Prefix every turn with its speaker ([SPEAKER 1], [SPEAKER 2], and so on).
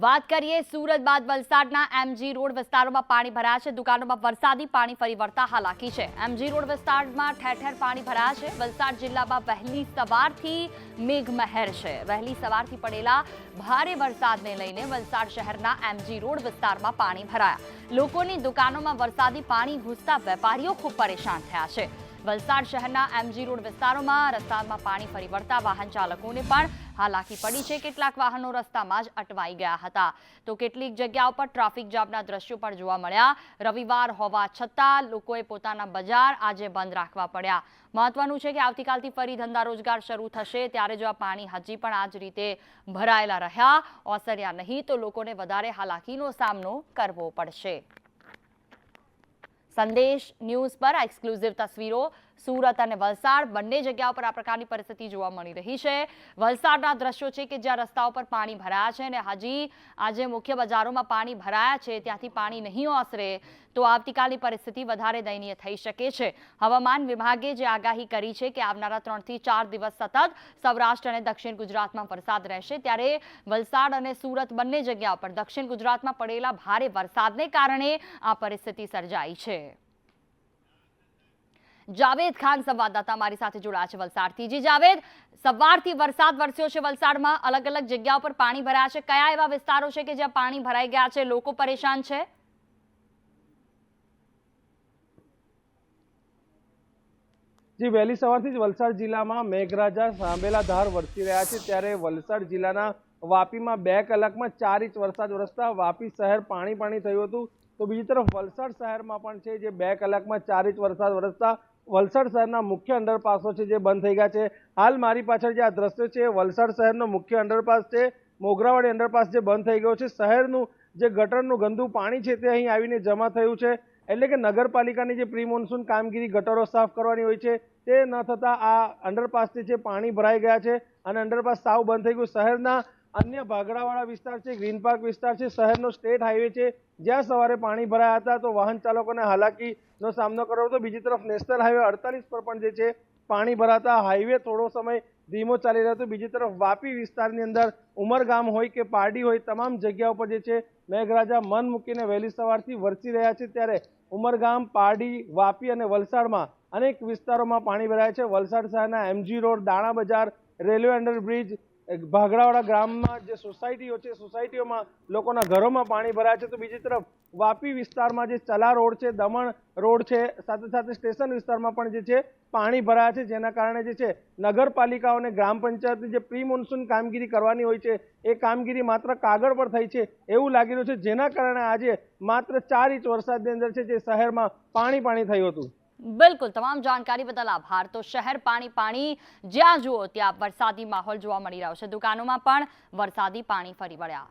[SPEAKER 1] વાત કરીએ સુરત બાદ વલસાડના એમજી રોડ વિસ્તારોમાં પાણી ભરાયા છે. દુકાનોમાં વરસાદી પાણી ફરી વળતા હાલાકી છે. એમજી રોડ વિસ્તારમાં ઠેર ઠેર પાણી ભરાયા છે. વલસાડ જિલ્લામાં વહેલી સવારથી મેઘમહેર છે. વહેલી સવારથી પડેલા ભારે વરસાદને લઈને વલસાડ શહેરના એમજી રોડ વિસ્તારમાં પાણી ભરાયા. લોકોની દુકાનોમાં વરસાદી પાણી ઘૂસતા વેપારીઓ ખૂબ પરેશાન થયા છે. વલસાડ શહેરના એમજી રોડ વિસ્તારોમાં રસ્તામાં પાણી ફરી વળતા વાહન ચાલકોને પણ હાલાકી પડી છે. કેટલાક વાહનો રસ્તામાં જ અટવાઈ ગયા હતા. તો કેટલીક જગ્યાઓ પર ટ્રાફિક જામના દ્રશ્યો પણ જોવા મળ્યા. રવિવાર હોવા છતાં લોકોએ પોતાના બજાર આજે બંધ રાખવા પડ્યા. મહત્વનું છે કે આવતીકાલથી ફરી ધંધા રોજગાર શરૂ થશે. ત્યારે જો આ પાણી હજી પણ આ જ રીતે ભરાયેલા રહ્યા, ઓસર્યા નહીં, તો લોકોને વધારે હાલાકીનો સામનો કરવો પડશે. સંદેશ ન્યૂઝ પર આ એક્સક્લુઝિવ તસવીરો સુરત અને વલસાડ. બંને જગ્યાઓ પર આ પ્રકારની પરિસ્થિતિ જોવા મળી રહી છે. વલસાડના દ્રશ્યો છે કે જ્યાં રસ્તાઓ પર પાણી ભરાયા છે અને હજી આજે મુખ્ય બજારોમાં પાણી ભરાયા છે, ત્યાંથી પાણી નહીં ઓસરે તો આવતીકાલની પરિસ્થિતિ વધારે દયનીય થઈ શકે છે. હવામાન વિભાગે જે આગાહી કરી છે કે આવનારા ત્રણથી ચાર દિવસ સતત સૌરાષ્ટ્ર અને દક્ષિણ ગુજરાતમાં વરસાદ રહેશે, ત્યારે વલસાડ અને સુરત બંને જગ્યાઓ પર દક્ષિણ ગુજરાતમાં પડેલા ભારે વરસાદને કારણે આ પરિસ્થિતિ સર્જાઈ છે. જાવેદ ખાન સંવાદદાતા મારી સાથે જોડાયા છે વલસાડથી જી જાવેદ, સવારથી વરસાદ વરસ્યો છે વલસાડમાં. અલગ અલગ જગ્યાઓ પર પાણી ભરાયા છે. કયા એવા વિસ્તારો છે કે જ્યાં પાણી ભરાઈ ગયા છે? લોકો પરેશાન છે?
[SPEAKER 2] જે, વહેલી સવારથી જ વલસાડ જિલ્લામાં મેઘરાજા સાંભેલા ધાર વરસી રહ્યા છે. ત્યારે વલસાડ જિલ્લાના વાપીમાં બે કલાકમાં ચાર ઇંચ વરસાદ વરસતા વાપી શહેર પાણી પાણી થયું હતું. તો બીજી તરફ વલસાડ શહેરમાં પણ છે, જે બે કલાકમાં ચાર ઇંચ વરસાદ વરસતા વલસાડ શહેરના મુખ્ય અંડરપાસો છે જે બંધ થઈ ગયા છે. હાલ મારી પાછળ જે આ દ્રશ્ય છે વલસાડ શહેરનો મુખ્ય અંડરપાસ છે. મોગરાવાડી અંડરપાસ જે બંધ થઈ ગયો છે, શહેરનું જે ગટરનું ગંદુ પાણી છે તે અહીં આવીને જમા થયું છે. એટલે કે નગરપાલિકાની જે પ્રી મોન્સૂન કામગીરી, ગટરો સાફ કરવાની હોય છે, તે ન થતાં આ અંડરપાસથી છે પાણી ભરાઈ ગયા છે, અને અંડરપાસ સાવ બંધ થઈ ગયું. શહેરના અન્ય ભાગડાવાળા વિસ્તાર છે, ગ્રીન પાર્ક વિસ્તાર છે, શહેરનો સ્ટેટ હાઈવે છે, જ્યાં સવારે પાણી ભરાયા હતા, તો વાહન ચાલકોને હાલાકીનો સામનો કરવો હતો. બીજી તરફ નેશનલ હાઈવે અડતાલીસ પર પણ જે છે, પાણી ભરાતા હાઈવે થોડો સમય ધીમો ચાલી રહ્યો હતો. બીજી તરફ વાપી વિસ્તારની અંદર ઉમરગામ હોય કે પારડી હોય, તમામ જગ્યાઓ પર જે છે, મેઘરાજા મન મૂકીને વહેલી સવારથી વરસી રહ્યા છે. ત્યારે ઉમરગામ, પારડી, વાપી અને વલસાડમાં અનેક વિસ્તારોમાં પાણી ભરાયા છે. વલસાડ શહેરના એમજી રોડ, દાણા બજાર, રેલવે અંડરબ્રિજ ભાગડાવાળા ગ્રામમાં જે સોસાયટીઓ છે, સોસાયટીઓમાં લોકોના ઘરોમાં પાણી ભરાયા છે, તો બીજી તરફ વાપી વિસ્તારમાં જે ચલા રોડ છે, દમણ રોડ છે, સાથે સાથે સ્ટેશન વિસ્તારમાં પણ જે છે, પાણી ભરાયા છે, જેના કારણે જે છે નગરપાલિકાઓને ગ્રામ પંચાયતની જે પ્રી મોન્સૂન કામગીરી કરવાની હોય છે, એ કામગીરી માત્ર કાગળ પર થઈ છે, એવું લાગી રહ્યું છે, જેના કારણે આજે માત્ર ચાર ઇંચ વરસાદની અંદર છે, જે શહેરમાં પાણી પાણી થયું હતું.
[SPEAKER 1] બિલકુલ, તમામ જાણકારી બદલ આભાર. તો શહેર પાણી પાણી જ્યાં જુઓ ત્યાં વરસાદી માહોલ જોવા મળી રહ્યો છે. દુકાનોમાં પણ વરસાદી પાણી ફરી વળ્યા.